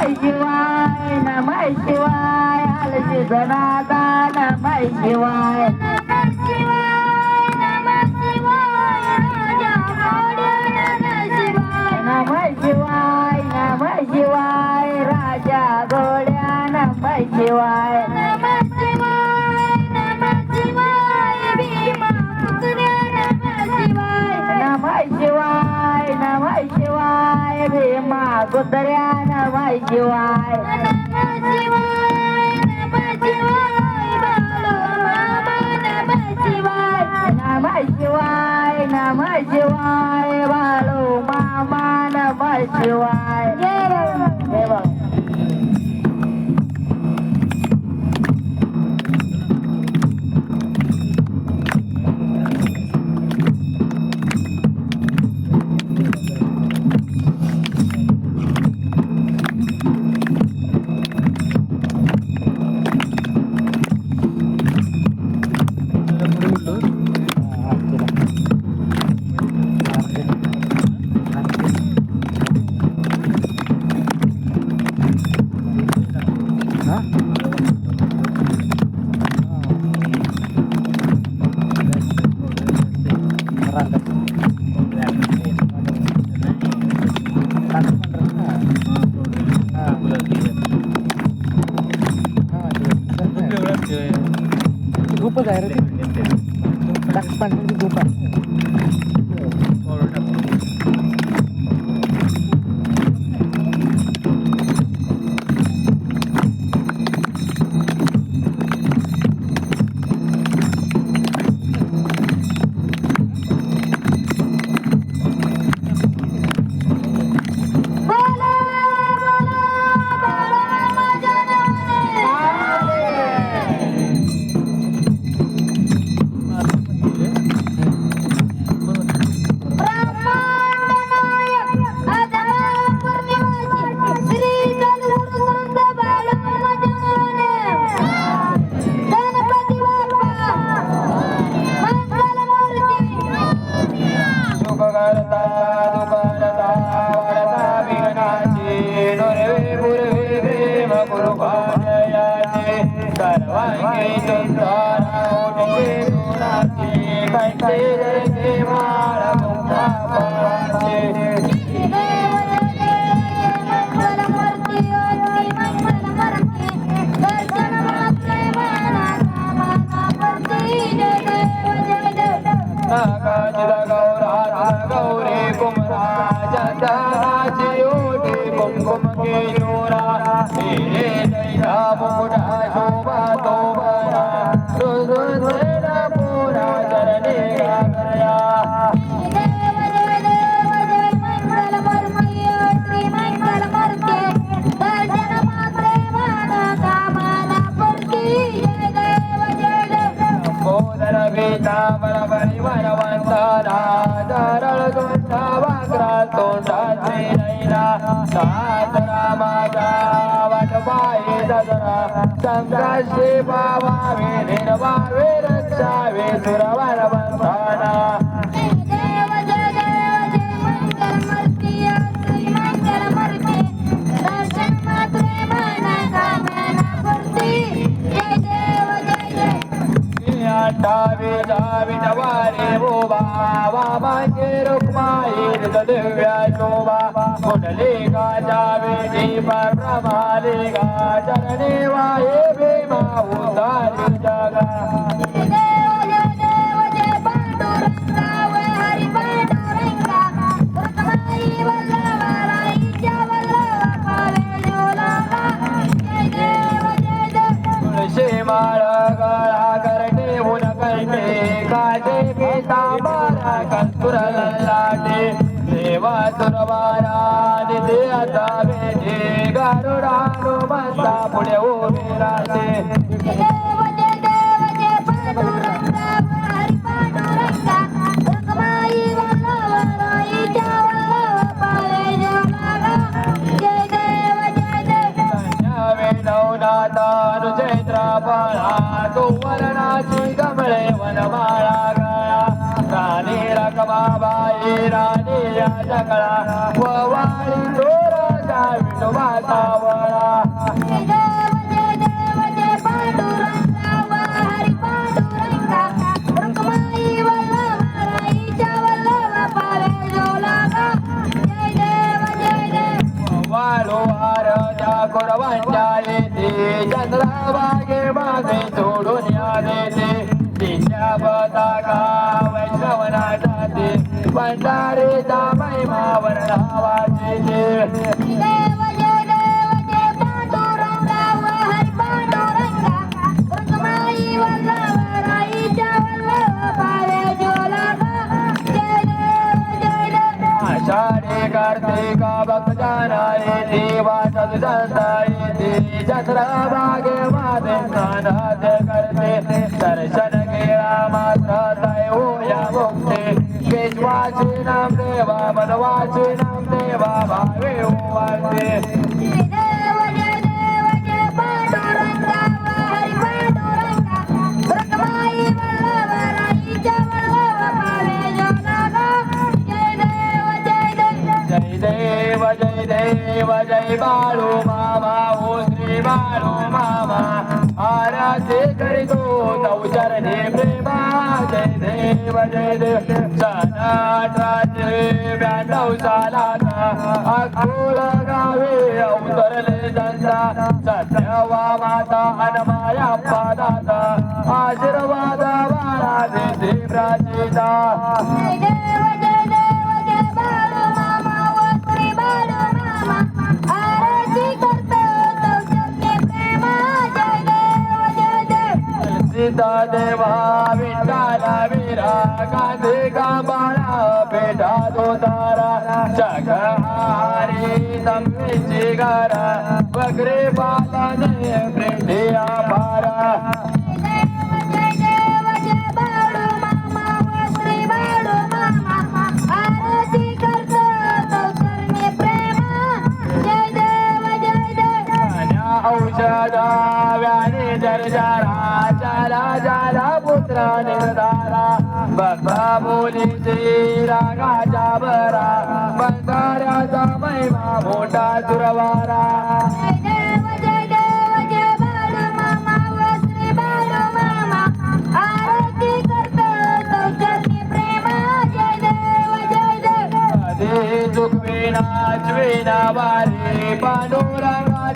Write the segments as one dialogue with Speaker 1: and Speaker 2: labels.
Speaker 1: शिवाय नम शिवाय आलशी सनाता नम शिवाय. नम शिवाय नम शिवाय राजा गोड्या नम शिवाय. कुत्र्या नम शिवाय नम शिवाय नम शिवाय बाळू मामा नम शिवाय.
Speaker 2: खूपच आहे रे ते. टाक पाण्याची खूप
Speaker 3: म्हणजे आहे. वंदना दरळ दोंडा वाकरा तोंडाचे नैना सात रामाचा वाटवाई ददरा संघाशी पावावे निर्वावे रक्षावे सुरवर बंधना अठ्ठावी जावी नवारे बोबा वामाचे रुक्माई दिव्या शोभा कुंडली गा जावे दीप प्रभाले गा चरणे वाये भीमा उतारी जगा। देवा तुरवारा आता पुढे उभे राहते. राणी जाते भंडारे दामय मावर नावाचे
Speaker 2: जय देव जय देव जय पांडुरंगा हरी पांडुरंगा रुक्माई वल्लभाईच्या वल्लभ करते. जोलागा जय
Speaker 3: माता केशवाचे नाम देवा मनवाचे नाम देवा भावे वाचे
Speaker 2: जय जय देव जय
Speaker 3: बाळू मामा ओ श्री बाळू मामा. आराधे करीतो तव चरणे प्रेमा जय देव जय देव सनाटाचे ब्याण्णव सालाचा गावे अवतरले जनता सत्यवा माता अनमाया पादाता बाळा
Speaker 2: देवा
Speaker 3: विठाला वीरा गांधी गांबाळा बेटा तो तारा शाकाहारी तंबीची गारा वगैरे बालाने प्रेंडिया आभारा.
Speaker 2: जय देव जय
Speaker 3: जाला पुत्रा निर्धारा बघा रागाच्या बरा बंधाऱ्याचा महिमा मोठा सुरवारा
Speaker 2: जय देव
Speaker 3: वारी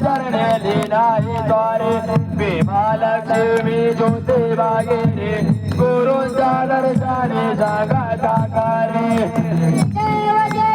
Speaker 3: चरणे नाही द्वारे. भीमा लक्ष्मी ज्योती बागेरे गुरुंच्या दर्शने जागा साकारे
Speaker 2: देव जय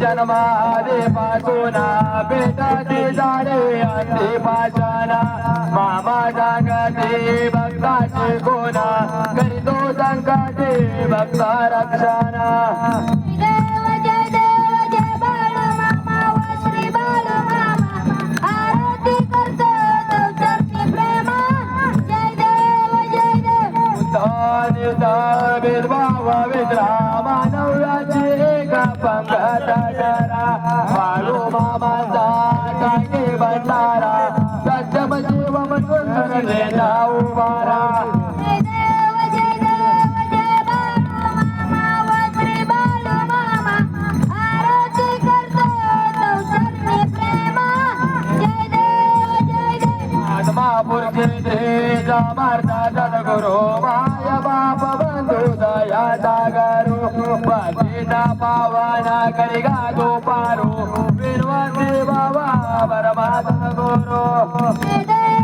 Speaker 3: जन्मादे पासूना बेटाचे झाडे अंधी पाशाना मामा जागते भक्ताचे कोणा करीतो संकटे भक्ता रक्षाना
Speaker 2: श्री
Speaker 3: तेज मारता सद्गुरु माय बाप बंधू दया सागरू पतिता पावना करी गातो पारू विनवंती बाबा परमात्मा गुरु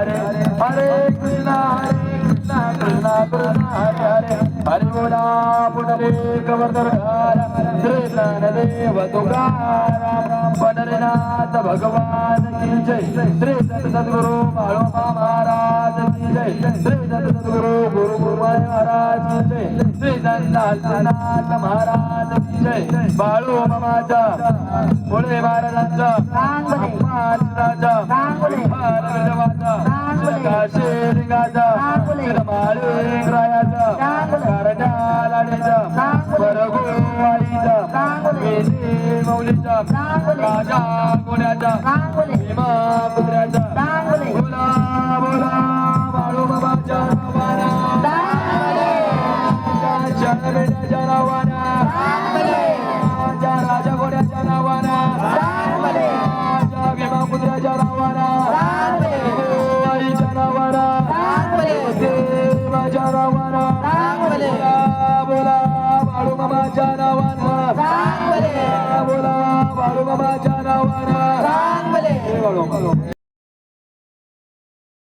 Speaker 3: हरे हरे
Speaker 2: कृष्णा हरे कृष्णा कृष्णा कृष्णा हरे हरे।
Speaker 3: हरे
Speaker 2: बोला
Speaker 3: पुंडलिक वरदहर श्री ज्ञानदेव तुकाराम पंढरीनाथ भगवान की जय। श्री सत सद्गुरु बाळोबा महाराज की जय। श्री सत सद्गुरु गुरु गुरुमाय महाराज की जय। श्री दंतालनाथ महाराज की जय। बाळू मामाचा पुढे महाराजांचा. महाराजा राजा
Speaker 1: सांगणे.
Speaker 3: भीमा कुत्र्याचा. बोला बोला बाळू बाबाच्या नावाना राजा बेड्याच्या नावाना राजा गोड्याच्या नावाना राजा भीमा कुत्र्याच्या नावाना आईच्या नावाना देवाच्या नावाना बोला बोला बाळू बाबाच्या नावाना बोला बाबाच्या नावाना